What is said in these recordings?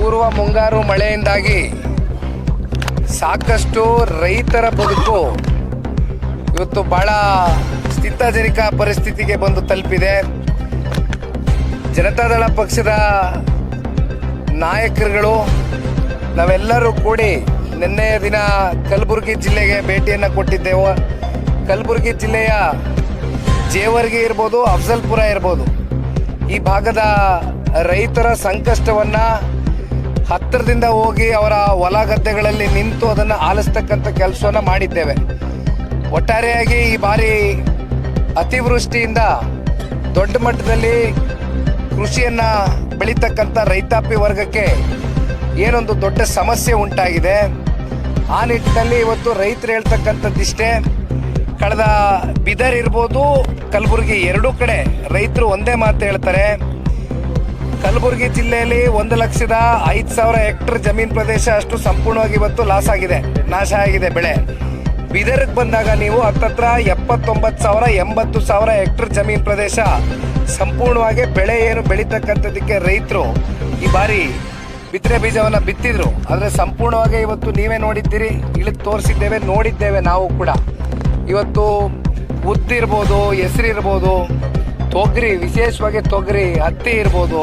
ಪೂರ್ವ ಮುಂಗಾರು ಮಳೆಯಿಂದಾಗಿ ಸಾಕಷ್ಟು ರೈತರ ಬದುಕು ಇವತ್ತು ಬಹಳ ಸ್ಥಿತಜನಕ ಪರಿಸ್ಥಿತಿಗೆ ಬಂದು ತಲುಪಿದೆ. ಜನತಾದಳ ಪಕ್ಷದ ನಾಯಕರುಗಳು, ನಾವೆಲ್ಲರೂ ಕೂಡಿ ನಿನ್ನೆಯ ದಿನ ಕಲಬುರಗಿ ಜಿಲ್ಲೆಗೆ ಭೇಟಿಯನ್ನು ಕೊಟ್ಟಿದ್ದೆವು. ಕಲಬುರಗಿ ಜಿಲ್ಲೆಯ ಜೇವರ್ಗಿ ಇರ್ಬೋದು, ಅಫ್ಜಲ್ಪುರ ಇರ್ಬೋದು. ಈ ಭಾಗದ ರೈತರ ಸಂಕಷ್ಟವನ್ನ ಹತ್ತಿರದಿಂದ ಹೋಗಿ ಅವರ ಹೊಲ ಗದ್ದೆಗಳಲ್ಲಿ ನಿಂತು ಅದನ್ನು ಆಲಿಸ್ತಕ್ಕಂಥ ಕೆಲಸವನ್ನ ಮಾಡಿದ್ದೇವೆ. ಒಟ್ಟಾರೆಯಾಗಿ ಈ ಬಾರಿ ಅತಿವೃಷ್ಟಿಯಿಂದ ದೊಡ್ಡ ಮಟ್ಟದಲ್ಲಿ ಕೃಷಿಯನ್ನ ಬೆಳೀತಕ್ಕಂಥ ರೈತಾಪಿ ವರ್ಗಕ್ಕೆ ಏನೊಂದು ದೊಡ್ಡ ಸಮಸ್ಯೆ ಉಂಟಾಗಿದೆ. ಆ ನಿಟ್ಟಿನಲ್ಲಿ ಇವತ್ತು ರೈತರು ಹೇಳ್ತಕ್ಕಂಥದ್ದಿಷ್ಟೇ ಕಳೆದ ಬಿದರ್ ಇರ್ಬೋದು, ಕಲಬುರಗಿ ಎರಡೂ ಕಡೆ ರೈತರು ಒಂದೇ ಮಾತು ಹೇಳ್ತಾರೆ. ಕಲಬುರಗಿ ಜಿಲ್ಲೆಯಲ್ಲಿ ಒಂದು ಲಕ್ಷದ ಐದು ಸಾವಿರ ಹೆಕ್ಟರ್ ಜಮೀನ್ ಪ್ರದೇಶ ಅಷ್ಟು ಸಂಪೂರ್ಣವಾಗಿ ಇವತ್ತು ಲಾಸ್ ಆಗಿದೆ, ನಾಶ ಆಗಿದೆ ಬೆಳೆ. ಬಿದರ್ಗೆ ಬಂದಾಗ ನೀವು ಹತ್ತತ್ರ ಎಪ್ಪತ್ತೊಂಬತ್ತು ಸಾವಿರ, ಎಂಬತ್ತು ಸಾವಿರ ಹೆಕ್ಟರ್ ಜಮೀನ್ ಪ್ರದೇಶ. ಸಂಪೂರ್ಣವಾಗಿ ಬೆಳೆ ಏನು ಬೆಳೀತಕ್ಕಂಥದ್ದಕ್ಕೆ ರೈತರು ಈ ಬಾರಿ ಬಿತ್ತನೆ ಬೀಜವನ್ನ ಬಿತ್ತಿದ್ರು. ಆದರೆ ಸಂಪೂರ್ಣವಾಗಿ ಇವತ್ತು ನೀವೇ ನೋಡಿದ್ದೀರಿ ಇಳಿದು ತೋರಿಸಿದ್ದೇವೆ, ನೋಡಿದ್ದೇವೆ ನಾವು ಕೂಡ. ಇವತ್ತು ಉದ್ದಿರ್ಬೋದು, ಹೆಸರಿರ್ಬೋದು, ತೊಗರಿ, ವಿಶೇಷವಾಗಿ ತೊಗರಿ, ಹತ್ತಿ ಇರ್ಬೋದು.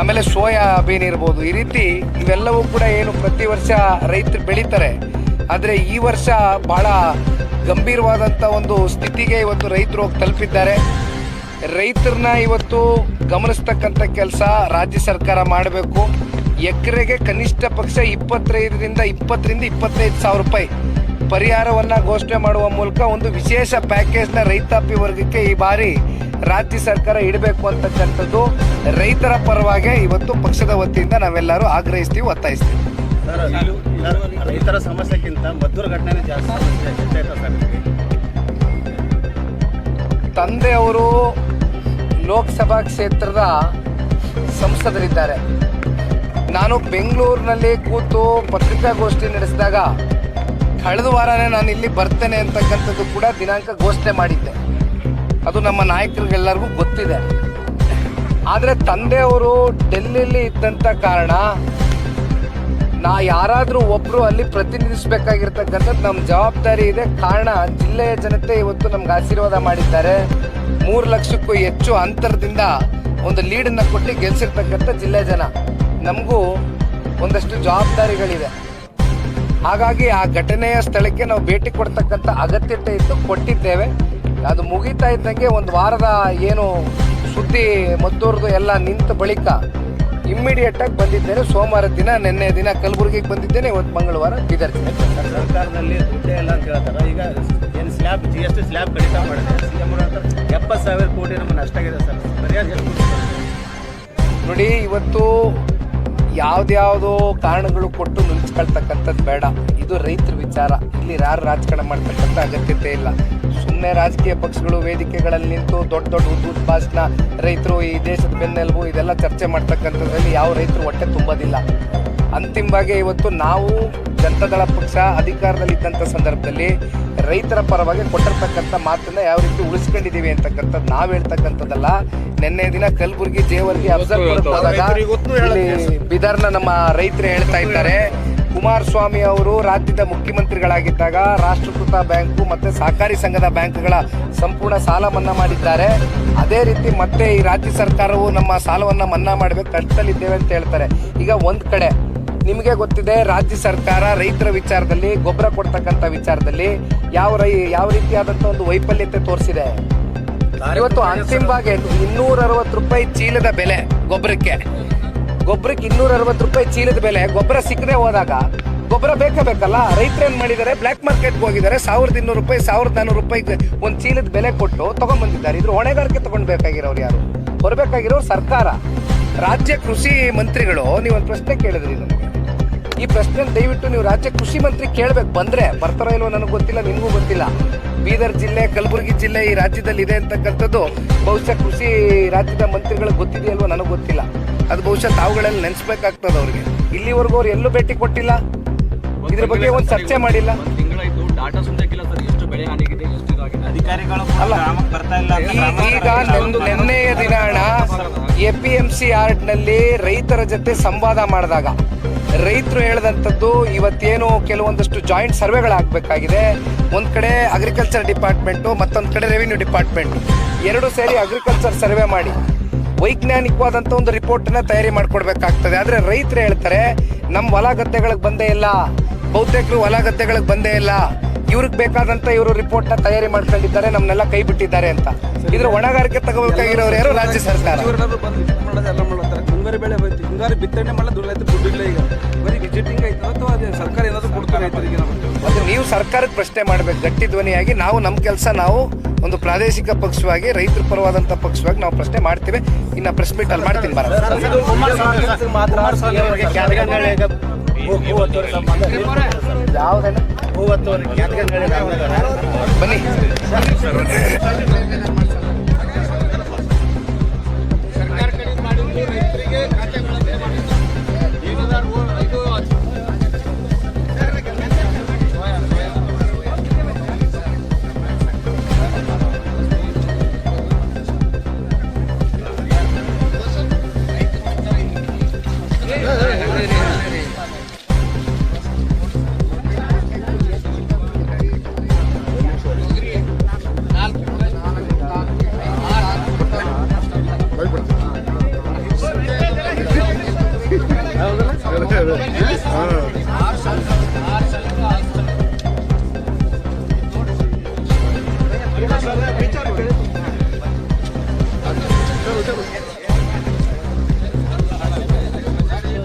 ಆಮೇಲೆ ಸೋಯಾ ಬೀನ್ ಇರ್ಬೋದು. ಈ ರೀತಿ ಇವೆಲ್ಲವೂ ಕೂಡ ಏನು ಪ್ರತಿ ವರ್ಷ ರೈತರು ಬೆಳೀತಾರೆ. ಆದರೆ ಈ ವರ್ಷ ಬಹಳ ಗಂಭೀರವಾದಂಥ ಒಂದು ಸ್ಥಿತಿಗೆ ಇವತ್ತು ರೈತರು ಹೋಗಿ ತಲುಪಿದ್ದಾರೆ. ರೈತರನ್ನ ಇವತ್ತು ಗಮನಿಸ್ತಕ್ಕಂಥ ಕೆಲಸ ರಾಜ್ಯ ಸರ್ಕಾರ ಮಾಡಬೇಕು. ಎಕರೆಗೆ ಕನಿಷ್ಠ ಪಕ್ಷ ಇಪ್ಪತ್ತೈದರಿಂದ ಇಪ್ಪತ್ತರಿಂದ ಇಪ್ಪತ್ತೈದು ಸಾವಿರ ರೂಪಾಯಿ ಪರಿಹಾರವನ್ನು ಘೋಷಣೆ ಮಾಡುವ ಮೂಲಕ ಒಂದು ವಿಶೇಷ ಪ್ಯಾಕೇಜ್ನ ರೈತಾಪಿ ವರ್ಗಕ್ಕೆ ಈ ಬಾರಿ ರಾಜ್ಯ ಸರ್ಕಾರ ಇಡಬೇಕು ಅಂತಕ್ಕಂಥದ್ದು ರೈತರ ಪರವಾಗಿ ಇವತ್ತು ಪಕ್ಷದ ವತಿಯಿಂದ ನಾವೆಲ್ಲರೂ ಆಗ್ರಹಿಸ್ತೀವಿ ಒತ್ತಾಯಿಸ್ತೀವಿ. ರೈತರ ಸಮಸ್ಯೆಗಿಂತ ಮದ್ದೂರು ಘಟನೆ ಜಾಸ್ತಿ ಸಮಸ್ಯೆ ಅವರು ತಂದೆಯವರು ಲೋಕಸಭಾ ಕ್ಷೇತ್ರದ ಸಂಸದರಿದ್ದಾರೆ. ನಾನು ಬೆಂಗಳೂರಿನಲ್ಲಿ ಕೂತು ಪತ್ರಿಕಾಗೋಷ್ಠಿ ನಡೆಸಿದಾಗ ಕಳೆದ ವಾರನೇ ನಾನು ಇಲ್ಲಿ ಬರ್ತೇನೆ ಅಂತಕ್ಕಂಥದ್ದು ಕೂಡ ದಿನಾಂಕ ಘೋಷಣೆ ಮಾಡಿದ್ದೆ. ಅದು ನಮ್ಮ ನಾಯಕರಿಗೆಲ್ಲರಿಗೂ ಗೊತ್ತಿದೆ. ಆದರೆ ತಂದೆಯವರು ಡೆಲ್ಲಿಲಿ ಇದ್ದಂಥ ಕಾರಣ ನಾ ಯಾರಾದರೂ ಒಬ್ಬರು ಅಲ್ಲಿ ಪ್ರತಿನಿಧಿಸಬೇಕಾಗಿರ್ತಕ್ಕಂಥದ್ದು ನಮ್ಮ ಜವಾಬ್ದಾರಿ ಇದೆ. ಕಾರಣ ಜಿಲ್ಲೆಯ ಜನತೆ ಇವತ್ತು ನಮ್ಗೆ ಆಶೀರ್ವಾದ ಮಾಡಿದ್ದಾರೆ. ಮೂರು ಲಕ್ಷಕ್ಕೂ ಹೆಚ್ಚು ಅಂತರದಿಂದ ಒಂದು ಲೀಡನ್ನು ಕೊಟ್ಟು ಗೆಲ್ಲಿಸಿರ್ತಕ್ಕಂಥ ಜಿಲ್ಲೆ ಜನ. ನಮಗೂ ಒಂದಷ್ಟು ಜವಾಬ್ದಾರಿಗಳಿದೆ ಹಾಗಾಗಿ ಆ ಘಟನೆಯ ಸ್ಥಳಕ್ಕೆ ನಾವು ಭೇಟಿ ಕೊಡ್ತಕ್ಕಂಥ ಅಗತ್ಯತೆ ಇತ್ತು ಕೊಟ್ಟಿದ್ದೇವೆ. ಅದು ಮುಗಿತಾ ಇದ್ದಂಗೆ ಒಂದು ವಾರದ ಏನು ಸುದ್ದಿ ಮದ್ದೂರ್ದು ಎಲ್ಲ ನಿಂತ ಬಳಿಕ ಇಮ್ಮಿಡಿಯೇಟ್ ಆಗಿ ಬಂದಿದ್ದೇನೆ. ಸೋಮವಾರ ದಿನ ನಿನ್ನೆ ದಿನ ಕಲಬುರಗಿಗೆ ಬಂದಿದ್ದೇನೆ. ಇವತ್ತು ಮಂಗಳವಾರ ಬೀದರ್ ಸರ್ಕಾರದಲ್ಲಿ ದುಡ್ಡೇ ಇಲ್ಲ ಅಂತ ಹೇಳ್ತಾರೆ. ಈಗ ಏನು slab G S T slab ಕಡಿತ ಮಾಡಿದೆ ಎಪ್ಪತ್ತು ಸಾವಿರ ಕೋಟಿ ನಮ್ಮ ನಷ್ಟ ಆಗಿದೆ ಸರ್. ದುಡ್ಡು ನೋಡಿ ಇವತ್ತು ಯಾವ್ದ್ಯಾವ್ದೋ ಕಾರಣಗಳು ಕೊಟ್ಟು ನಿಲ್ಸ್ಕೊಳ್ತಕ್ಕಂಥದ್ದು ಬೇಡ. ಇದು ರೈತರ ವಿಚಾರ. ಇಲ್ಲಿ ಯಾರು ರಾಜಕಾರಣ ಮಾಡ್ತಕ್ಕಂಥ ಅಗತ್ಯತೆ ಇಲ್ಲ. ಸುಮ್ಮನೆ ರಾಜಕೀಯ ಪಕ್ಷಗಳು ವೇದಿಕೆಗಳಲ್ಲಿ ನಿಂತು ದೊಡ್ಡ ದೊಡ್ಡ ಉದ್ದುದ್ ಭಾಷಣ ರೈತರು ಈ ದೇಶದ ಬೆನ್ನೆಲುಬು ಇದೆಲ್ಲ ಚರ್ಚೆ ಮಾಡ್ತಕ್ಕಂಥದ್ರಲ್ಲಿ ಯಾವ ರೈತರು ಹೊಟ್ಟೆ ತುಂಬೋದಿಲ್ಲ. ಅಂತಿಮವಾಗಿ ಇವತ್ತು ನಾವು ಜನತಾದಳ ಪಕ್ಷ ಅಧಿಕಾರದಲ್ಲಿದ್ದಂಥ ಸಂದರ್ಭದಲ್ಲಿ ರೈತರ ಪರವಾಗಿ ಕೊಟ್ಟಿರ್ತಕ್ಕಂಥ ಮಾತನ್ನ ಯಾವ ರೀತಿ ಉಳಿಸ್ಕೊಂಡಿದ್ದೀವಿ ಅಂತಕ್ಕಂಥದ್ದು ನಾವು ಹೇಳ್ತಕ್ಕಂಥದ್ದಲ್ಲ. ನಿನ್ನೆ ದಿನ ಕಲಬುರಗಿ ಜೇವರ್ಗಿ ಅಫ್ಜಲ್ಪುರಕ್ಕೆ ಹೋದಾಗ ಇಲ್ಲಿ ಬಿದರ್ನ ನಮ್ಮ ರೈತರು ಹೇಳ್ತಾ ಇದ್ದಾರೆ. ಕುಮಾರಸ್ವಾಮಿ ಅವರು ರಾಜ್ಯದ ಮುಖ್ಯಮಂತ್ರಿಗಳಾಗಿದ್ದಾಗ ರಾಷ್ಟ್ರೀಕೃತ ಬ್ಯಾಂಕು ಮತ್ತು ಸಹಕಾರಿ ಸಂಘದ ಬ್ಯಾಂಕ್ಗಳ ಸಂಪೂರ್ಣ ಸಾಲ ಮನ್ನಾ ಮಾಡಿದ್ದಾರೆ. ಅದೇ ರೀತಿ ಮತ್ತೆ ಈ ರಾಜ್ಯ ಸರ್ಕಾರವು ನಮ್ಮ ಸಾಲವನ್ನು ಮನ್ನಾ ಮಾಡಬೇಕು ಕಷ್ಟದಲ್ಲಿದ್ದೇವೆ ಅಂತ ಹೇಳ್ತಾರೆ. ಈಗ ಒಂದು ಕಡೆ ನಿಮಗೆ ಗೊತ್ತಿದೆ ರಾಜ್ಯ ಸರ್ಕಾರ ರೈತರ ವಿಚಾರದಲ್ಲಿ ಗೊಬ್ಬರ ಕೊಡ್ತಕ್ಕಂಥ ವಿಚಾರದಲ್ಲಿ ಯಾವ ರೈ ಯಾವ ರೀತಿಯಾದಂಥ ಒಂದು ವೈಫಲ್ಯತೆ ತೋರಿಸಿದೆ. ಇವತ್ತು ಅಂತಿಮವಾಗಿ ಇನ್ನೂರ ಅರವತ್ತು ರೂಪಾಯಿ ಚೀಲದ ಬೆಲೆ ಗೊಬ್ಬರಕ್ಕೆ. ಗೊಬ್ಬರಕ್ಕೆ ಇನ್ನೂರ ಅರವತ್ತು ರೂಪಾಯಿ ಚೀಲದ ಬೆಲೆ, ಗೊಬ್ಬರ ಸಿಕ್ಕದೆ ಹೋದಾಗ, ಗೊಬ್ಬರ ಬೇಕೇ ಬೇಕಲ್ಲ? ರೈತರು ಏನು ಮಾಡಿದ್ದಾರೆ? ಬ್ಲ್ಯಾಕ್ ಮಾರ್ಕೆಟ್ಗೆ ಹೋಗಿದ್ದಾರೆ. ಸಾವಿರದ ಇನ್ನೂರು ರೂಪಾಯಿ, ಸಾವಿರದ ನಾನ್ನೂರು ರೂಪಾಯಿ ಒಂದು ಚೀಲದ ಬೆಲೆ ಕೊಟ್ಟು ತಗೊಂಡ್ಬಂದಿದ್ದಾರೆ. ಇದ್ರ ಹೊಣೆಗಾರಿಕೆ ತಗೊಂಡ್ಬೇಕಾಗಿರೋರು ಯಾರು? ಬರಬೇಕಾಗಿರೋರು ಸರ್ಕಾರ. ರಾಜ್ಯ ಕೃಷಿ ಮಂತ್ರಿಗಳು ಒಂದು ಪ್ರಶ್ನೆ ಕೇಳಿದ್ರಿ ನನಗೆ ಈ ಪ್ರಶ್ನೆ ದಯವಿಟ್ಟು ನೀವು ರಾಜ್ಯ ಕೃಷಿ ಮಂತ್ರಿ ಕೇಳಬೇಕು. ಬಂದ್ರೆ ಬರ್ತಾರೋ ಇಲ್ವೋ ನನಗೆ ಗೊತ್ತಿಲ್ಲ, ನಿಮಗೂ ಗೊತ್ತಿಲ್ಲ. ಬೀದರ್ ಜಿಲ್ಲೆ, ಕಲಬುರಗಿ ಜಿಲ್ಲೆ ಈ ರಾಜ್ಯದಲ್ಲಿ ಇದೆ ಅಂತಕ್ಕಂಥದ್ದು, ಬಹುಶಃ ಕೃಷಿ ರಾಜ್ಯದ ಮಂತ್ರಿಗಳಿಗೆ ಗೊತ್ತಿದೆಯಲ್ವೋ ನನಗೆ ಗೊತ್ತಿಲ್ಲ. ಅದು ಬಹುಶಃ ತಾವುಗಳಲ್ಲಿ ನೆನೆಸ್ಬೇಕಾಗ್ತದೆ ಅವ್ರಿಗೆ. ಇಲ್ಲಿವರೆಗೂ ಅವ್ರು ಎಲ್ಲೂ ಭೇಟಿ ಕೊಟ್ಟಿಲ್ಲ. ಇದ್ರ ಬಗ್ಗೆ ಒಂದು ಚರ್ಚೆ ಮಾಡಿಲ್ಲ. ಒಂದು ತಿಂಗಳಾಯ್ತು ಡಾಟಾ ಸುಂದಕ್ಕಿಲ್ಲ ಸರ್. ಎಷ್ಟು ಬೆಳೆ ಹಾನಿಗಿದೆ ಎಷ್ಟು ಇದಾಗಿದೆ ಅಧಿಕಾರಿಗಳು ಅಲ್ಲ. ಬರ್ತಾ ಇಲ್ಲ. ಈಗ ನಂದು ನೆನ್ನೆಯ ದಿನ ಅಣ್ಣ ಎ ಪಿ ಎಂ ಸಿ ನಲ್ಲಿ ರೈತರ ಜೊತೆ ಸಂವಾದ ಮಾಡಿದಾಗ ರೈತರು ಹೇಳಿದಂಥದ್ದು ಇವತ್ತೇನು ಕೆಲವೊಂದಷ್ಟು ಜಾಯಿಂಟ್ ಸರ್ವೆಗಳಾಗಬೇಕಾಗಿದೆ ಒಂದು ಕಡೆ ಅಗ್ರಿಕಲ್ಚರ್ ಡಿಪಾರ್ಟ್ಮೆಂಟು ಮತ್ತೊಂದು ಕಡೆ ರೆವಿನ್ಯೂ ಡಿಪಾರ್ಟ್ಮೆಂಟ್ ಎರಡು ಸೇರಿ ಅಗ್ರಿಕಲ್ಚರ್ ಸರ್ವೆ ಮಾಡಿ. ವೈಜ್ಞಾನಿಕವಾದಂಥ ಒಂದು ರಿಪೋರ್ಟನ್ನ ತಯಾರಿ ಮಾಡ್ಕೊಡ್ಬೇಕಾಗ್ತದೆ. ಆದರೆ ರೈತರು ಹೇಳ್ತಾರೆ ನಮ್ಮ ಹೊಲ ಗದ್ದೆಗಳಿಗೆ ಬಂದೇ ಇಲ್ಲ. ಬಹುತೇಕರು ಹೊಲ ಗದ್ದೆಗಳಿಗೆ ಬಂದೇ ಇಲ್ಲ. ಇವ್ರಿಗೆ ಬೇಕಾದಂತ ಇವರು ರಿಪೋರ್ಟ್ನ ತಯಾರಿ ಮಾಡ್ಕೊಂಡಿದ್ದಾರೆ ನಮ್ಮನ್ನೆಲ್ಲ ಕೈ ಬಿಟ್ಟಿದ್ದಾರೆ ಅಂತ. ಇದ್ರ ಹೊಣೆಗಾರಿಕೆ ತಗೋಬೇಕಾಗಿರೋರು ಯಾರು? ರಾಜ್ಯ ಸರ್ಕಾರ. ಮಾಡೋದು ಮುಂಗಾರು ಬೆಳೆ ಹಿಂಗಾರು ಬಿತ್ತನೆ ದುಡ್ಡಿಲ್ಲ ಈಗ. ಬರೀ ವಿಜಿಟಿಂಗ್ ಆಯ್ತು ಅಥವಾ ಸರ್ಕಾರ ಏನಾದ್ರು ಕೊಡ್ತಾರೆ ರೈತರಿಗೆ ನೀವು ಸರ್ಕಾರಕ್ಕೆ ಪ್ರಶ್ನೆ ಮಾಡಬೇಕು ಗಟ್ಟಿ ಧ್ವನಿಯಾಗಿ ನಾವು ನಮ್ಮ ಕೆಲಸ ನಾವು ಒಂದು ಪ್ರಾದೇಶಿಕ ಪಕ್ಷವಾಗಿ ರೈತರ ಪರವಾದಂಥ ಪಕ್ಷವಾಗಿ ನಾವು ಪ್ರಶ್ನೆ ಮಾಡ್ತೀವಿ ಇನ್ನ ಪ್ರೆಸ್ ಮೀಟ್ ಅಲ್ಲಿ ಮಾಡ್ತೀನಿ ಬರ ಕುಮಾರಸ್ವಾಮಿ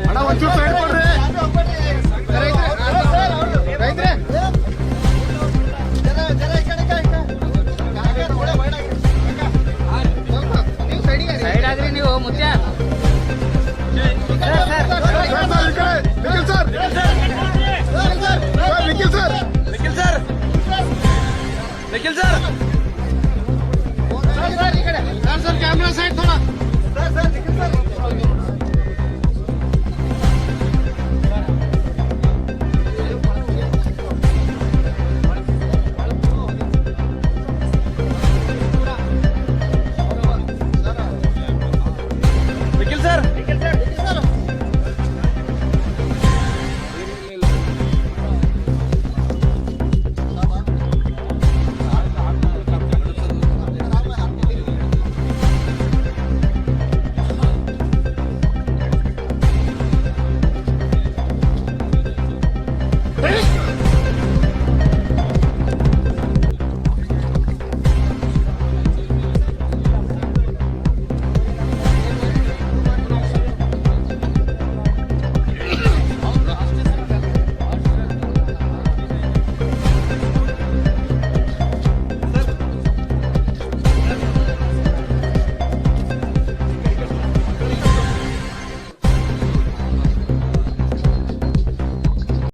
ಅಣ್ಣ ಒಂಚೂರು ಸೈಡ್